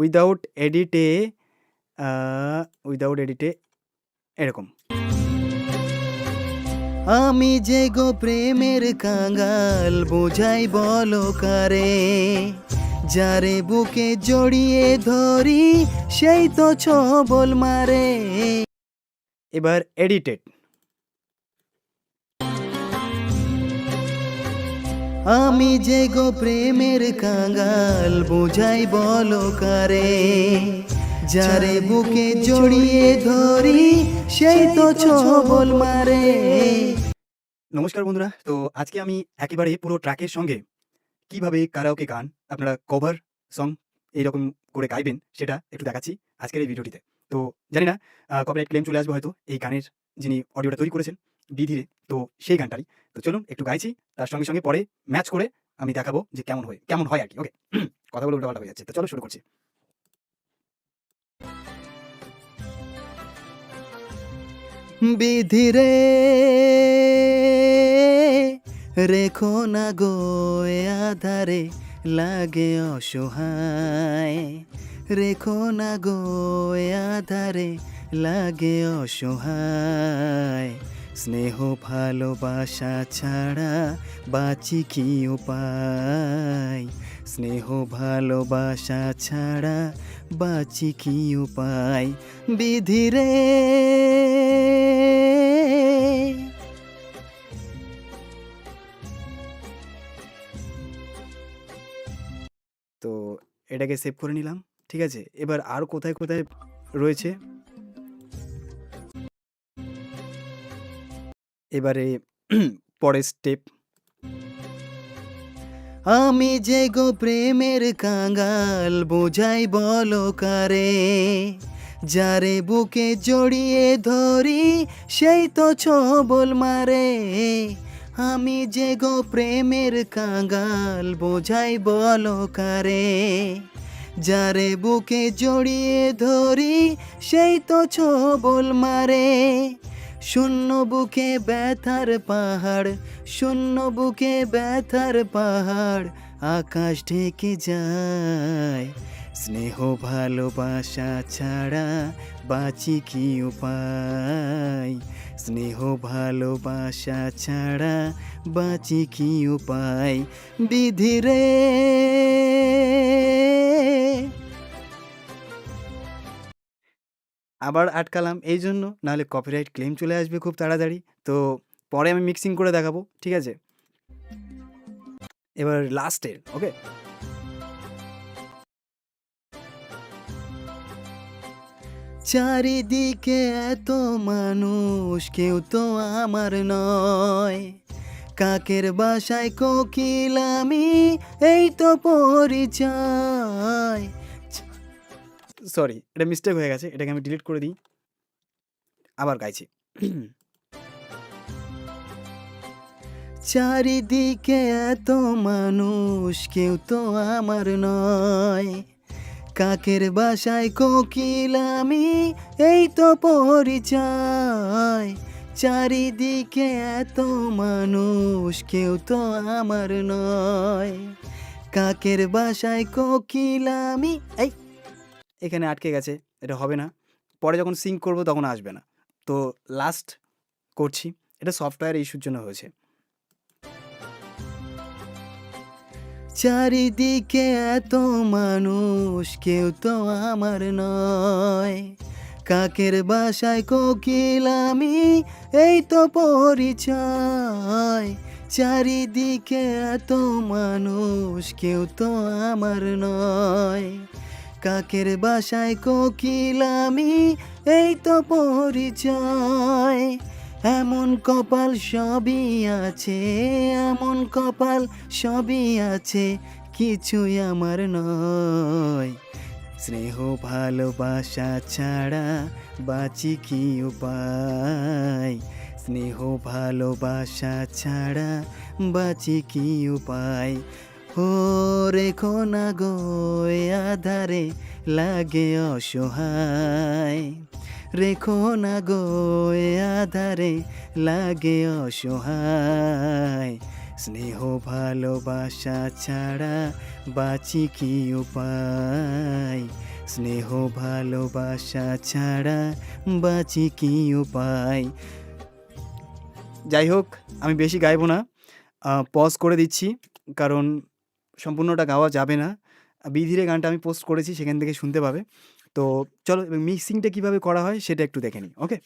Without এডিটে without এডিটে এরকম। আমি যে গো প্রেমের কাঙ্গাল বোঝাই বলো কারে? যারে বুকে জড়িয়ে ধরি, সেই তো ছবল মারে। এবার এডিটেড আমি যে গো প্রেমের কাঙ্গাল বোঝাই বলো কারে? যারে বুকে জড়িয়ে ধরি, সেই তো ছবল মারে। নমস্কার বন্ধুরা, তো আজকে আমি একেবারে পুরো ট্র্যাকের সঙ্গে কীভাবে কারাওকে গান আপনারা কভার সং এইরকম করে গাইবেন, সেটা একটু দেখাচ্ছি আজকের এই ভিডিওটিতে তো জানি না কপিরাইট ক্লেম চলে আসবে হয়তো এই গানের যিনি অডিওটা তৈরি করেছেন বিধিরে তো সেই গানটাই তো চলুন একটু গাইছি, তার সঙ্গে সঙ্গে পরে ম্যাচ করে আমি দেখাবো যে কেমন হয় কেমন হয় আর কি ওকে কথাগুলো উল্টোপাল্টা হয়ে যাচ্ছে। তো চলো শুরু করছি। বিধিরে রেখো না গো আধারে, লাগে অসহায়। রেখো না গো আধারে, লাগে অসহায়। স্নেহ ভালোবাসা ছাড়া বাঁচি কি উপায়? স্নেহ ভালোবাসা ছাড়া বাঁচি কি উপায়? বিধিরে তো এটাকে সেভ করে নিলাম, ঠিক আছে? এবার আর কোথায় কোথায় রয়েছে? এবারে পরের স্টেপ আমি যে গো প্রেমের কাঙ্গাল বোঝাই বলো কারে? যারে বুকে জড়িয়ে ধরি, সেই তো ছবল মারে। আমি যে গো প্রেমের কাঙ্গাল বোঝাই বলো কারে? যারে বুকে জড়িয়ে ধরি, সেই তো ছবল মারে। শূন্য বুকে ব্যথার পাহাড়, শূন্য বুকে ব্যথার পাহাড়, আকাশ ঢেকে যায়। স্নেহ ভালোবাসা ছাড়া বাঁচি কি উপায়? স্নেহ ভালোবাসা ছাড়া বাঁচি কি উপায়? বিধিরে আবার আটকালাম। এই জন্য নাহলে কপিরাইট ক্লেম চলে আসবে খুব তাড়াতাড়ি। তো পরে আমি মিক্সিং করে দেখাবো, ঠিক আছে? এবার লাস্টের ওকে চারিদিকে এত মানুষ, কেউ তো আমার নয়। কাকের বাসায় কোকিল আমি, এই তো পরিচয়। সরি এটা মিস্টেক হয়ে গেছে, এটাকে আমি ডিলিট করে দিই। আবার গাইছি। চারিদিকে এত মানুষ, কেউ তো আমার নয়। কাকের বাসায় কোকিল আমি, এই তো পরিচয়। চারিদিকে এত মানুষ, কেউ তো আমার নয়। কাকের বাসায় কোকিল আমি, এই এখানে আটকে গেছে, এটা হবে না। পরে যখন সিঙ্ক করব তখন আসবে না। তো লাস্ট করছি, এটা সফটওয়্যার ইস্যুর জন্য হয়েছে। চারিদিকে এত মানুষ, কেউ তো আমার নয়। কাকের বাসায় কোকিল আমি, এই তো পরিচয়। চারিদিকে এত মানুষ, কেউ তো আমার নয়। কাকের বাসায় কোকিল আমি, এই তো পরিচয়। এমন কপাল সবই আছে, এমন কপাল সবই আছে, কিছুই আমার নয়। স্নেহ ভালোবাসা ছাড়া বাঁচি কি উপায়? স্নেহ ভালোবাসা ছাড়া বাঁচি কি উপায়? রেখো না গো আধারে লাগে অসহায়। রেখো না গো আধারে লাগে অসহায়। স্নেহ ভালোবাসা ছাড়া বাঁচি কি উপায়? স্নেহ ভালোবাসা ছাড়া বাঁচি কি উপায়? যাই হোক, আমি বেশি গাইবো না। পজ করে দিচ্ছি, কারণ সম্পূর্ণটা গাওয়া যাবে না। বিধিরে গানটা আমি পোস্ট করেছি, সেখান থেকে শুনতে পাবে। তো চলো মিক্সিংটা কীভাবে করা হয়, সেটা একটু দেখে নিই ওকে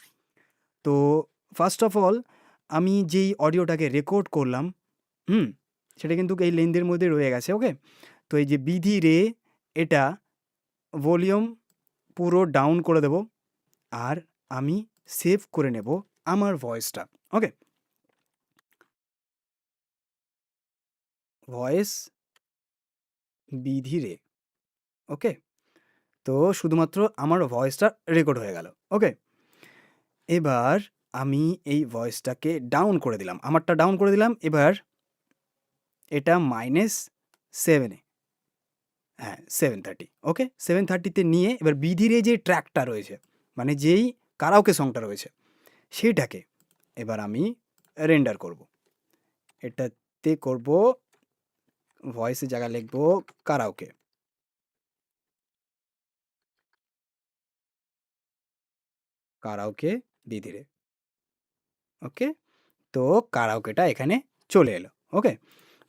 তো ফার্স্ট অফ অল আমি যেই অডিওটাকে রেকর্ড করলাম, হুম, সেটা কিন্তু এই লেন্থের মধ্যে রয়ে গেছে ওকে তো এই যে বিধি রে এটা ভলিউম পুরো ডাউন করে দেব আর আমি সেভ করে নেব আমার ভয়েসটা ওকে ভয়েস বিধি রে। ওকে? তো শুধুমাত্র আমার ভয়েসটা রেকর্ড হয়ে গেল, ওকে? এবার আমি এই ভয়েসটাকে ডাউন করে দিলাম, আমারটা ডাউন করে দিলাম, এবার এটা মাইনাস সেভেনে হ্যাঁ সেভেন থার্টি ওকে? সেভেন থার্টিতে নিয়ে এবার বিধিরে যে ট্র্যাকটা রয়েছে মানে যেই কারাওকে সংটা রয়েছে সেইটাকে এবার আমি রেন্ডার করব। এটাতে করব ভয়েসের জায়গা লিখব কারাওকে কারাওকে বিধিরে ওকে তো কারাওকেটা এখানে চলে এলো। ওকে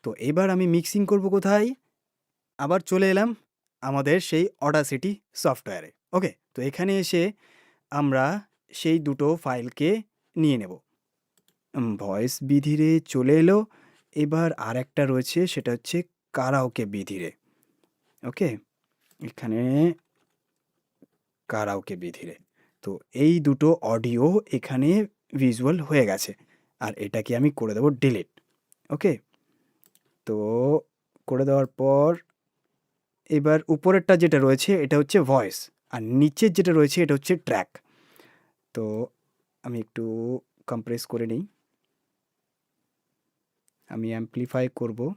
তো এবার আমি মিক্সিং করব কোথায়? আবার চলে এলাম আমাদের সেই অডাসিটি সফটওয়্যারে ওকে তো এখানে এসে আমরা সেই দুটো ফাইলকে নিয়ে নেব। ভয়েস বিধিরে চলে এলো। এবার আর একটা রয়েছে, সেটা হচ্ছে কারাওকে বিধিরে। ওকে এখানে কারাওকে বিধিরে। তো এই দুটো অডিও এখানে ভিজুয়াল হয়ে গেছে। আর এটাকে আমি করে দেবো ডিলিট ওকে তো করে দেওয়ার পর এবার উপরেরটা যেটা রয়েছে, এটা হচ্ছে ভয়েস আর নিচের যেটা রয়েছে, এটা হচ্ছে ট্র্যাক তো আমি একটু কম্প্রেস করে নিই। আমি অ্যাম্পলিফাই করব।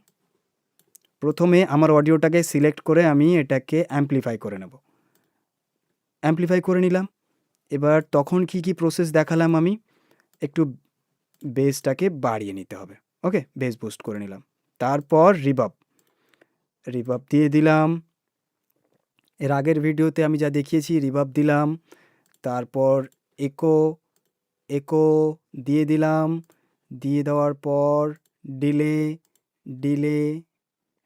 প্রথমে আমার অডিওটাকে সিলেক্ট করে আমি এটাকে অ্যাম্পলিফাই করে নেব। অ্যাম্পলিফাই করে নিলাম। এবার তখন কি কি প্রসেস দেখালাম আমি? একটু বেসটাকে বাড়িয়ে নিতে হবে। ওকে বেস বুস্ট করে নিলাম। তারপর রিবাব রিবাব দিয়ে দিলাম। এর আগের ভিডিওতে আমি যা দেখিয়েছি রিবাব দিলাম। তারপর একো একো দিয়ে দিলাম। দিয়ে দেওয়ার পর ডিলে ডিলে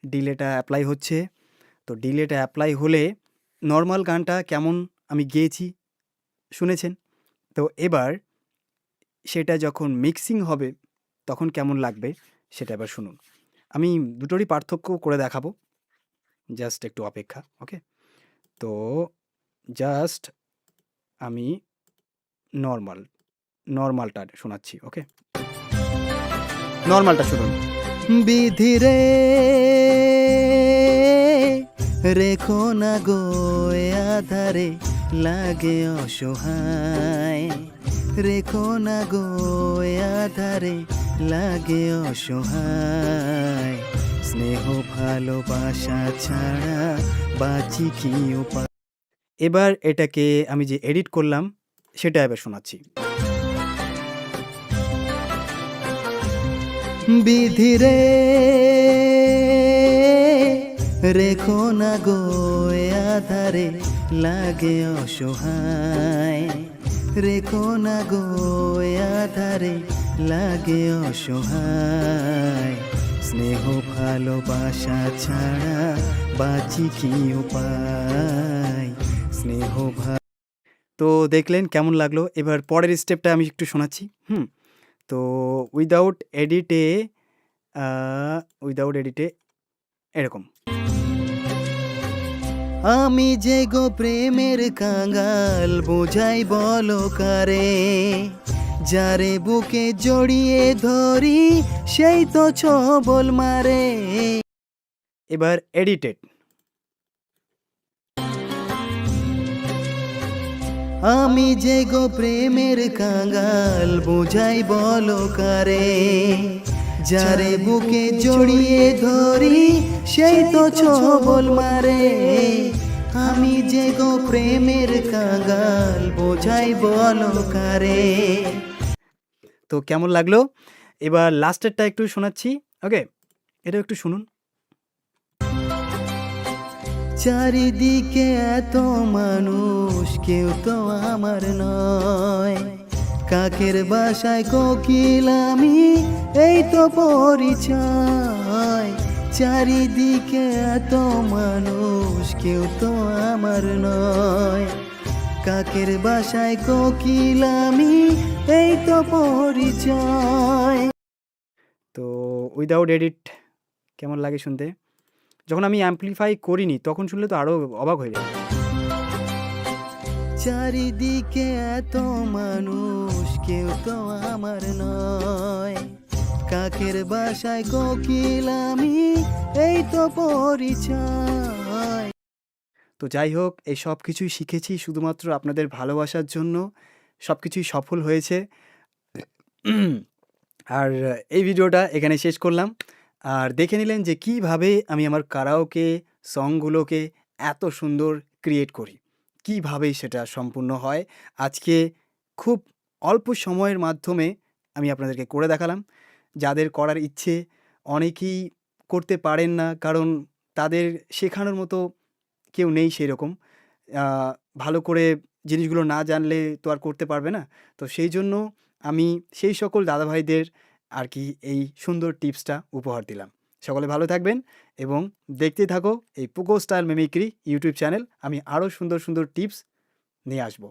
ডিলেটা অ্যাপ্লাই হচ্ছে। তো ডিলেটা অ্যাপ্লাই হলে নর্মাল গানটা কেমন আমি গেয়েছি, শুনেছেন? তো এবার সেটা যখন মিক্সিং হবে, তখন কেমন লাগবে সেটা এবার শুনুন। আমি দুটোরই পার্থক্য করে দেখাবো। জাস্ট একটু অপেক্ষা ওকে তো জাস্ট আমি নর্মাল নর্মালটা শোনাচ্ছি ওকে নর্মালটা শুনুন। বিধিরে রেখো না গো আধারে, লাগে অসহায়। রেখো না গো আধারে, লাগে অসহায়। স্নেহ ভালোবাসা ছাড়া বাঁচি কি উপায়? এবার এটাকে আমি যে এডিট করলাম, সেটা এবার শোনাচ্ছি। বিধিরে রেখো না গো আধারে, লাগে অসহায়। রেখো না গো আধারে, লাগে অসহায়। স্নেহ ভালোবাসা ছাড়া বাঁচি কি উপায়? স্নেহ তো দেখলেন কেমন লাগল। এবার পরের স্টেপটা আমি একটু শোনাচ্ছি। হুম তো উইদাউট এডিটে উইদাউট এডিটে এরকম। আমি যে গো প্রেমের কাঙ্গাল বোঝাই বলো কারে? যারে বুকে জড়িয়ে ধরি, সেই তো ছবল মারে। এবার এডিটেড আমি যে গো প্রেমের কাঙ্গাল বোঝাই বলো কারে? যারে বুকে জড়িয়ে ধরি, সেই তো ছবল মারে। আমি যে গো প্রেমের কাঙ্গাল বোঝাই বলো কারে? তো কেমন লাগল? এবার লাস্টেরটা একটু শোনাচ্ছি ওকে এটা একটু শুনুন। চারিদিকে এত মানুষ, কেউ তো আমার নয়। কাকের বাসায় কোকিল আমি, এই তো পরিচয়। চারিদিকে এত মানুষ, কেউ তো আমার নয়। কাকের বাসায় কোকিল আমি, এই তো পরিচয়। তো উইদাউট এডিট কেমন লাগে শুনতে? যখন আমি অ্যাম্পলিফাই করিনি তখন শুনলে তো আরও অবাক হয়ে যায় চারিদিকে এত মানুষ কেউ তো আমার নয়। কাকের বাসায় কোকিল আমি এই তো পরিচয়। তো যাই হোক এই সব কিছুই শিখেছি শুধুমাত্র আপনাদের ভালোবাসার জন্য। সব কিছুই সফল হয়েছে। আর এই ভিডিওটা এখানে শেষ করলাম। আর দেখে নিলেন যে কীভাবে আমি আমার কারাওকে সংগুলোকে এত সুন্দর ক্রিয়েট করি। কীভাবে সেটা সম্পূর্ণ হয়? আজকে খুব অল্প সময়ের মাধ্যমে আমি আপনাদেরকে করে দেখালাম। যাদের করার ইচ্ছে অনেকেই করতে পারেন না, কারণ তাদের শেখানোর মতো কেউ নেই সেই রকম ভালো করে জিনিসগুলো না জানলে তো আর করতে পারবে না। তো সেই জন্য আমি সেই সকল দাদাভাইদের আর কি এই সুন্দর টিপসটা উপহার দিলাম। সকলে ভালো থাকবেন এবং দেখতে থাকো এই Puko style mimicry YouTube channel. আমি আরও সুন্দর সুন্দর টিপস নিয়ে আসব।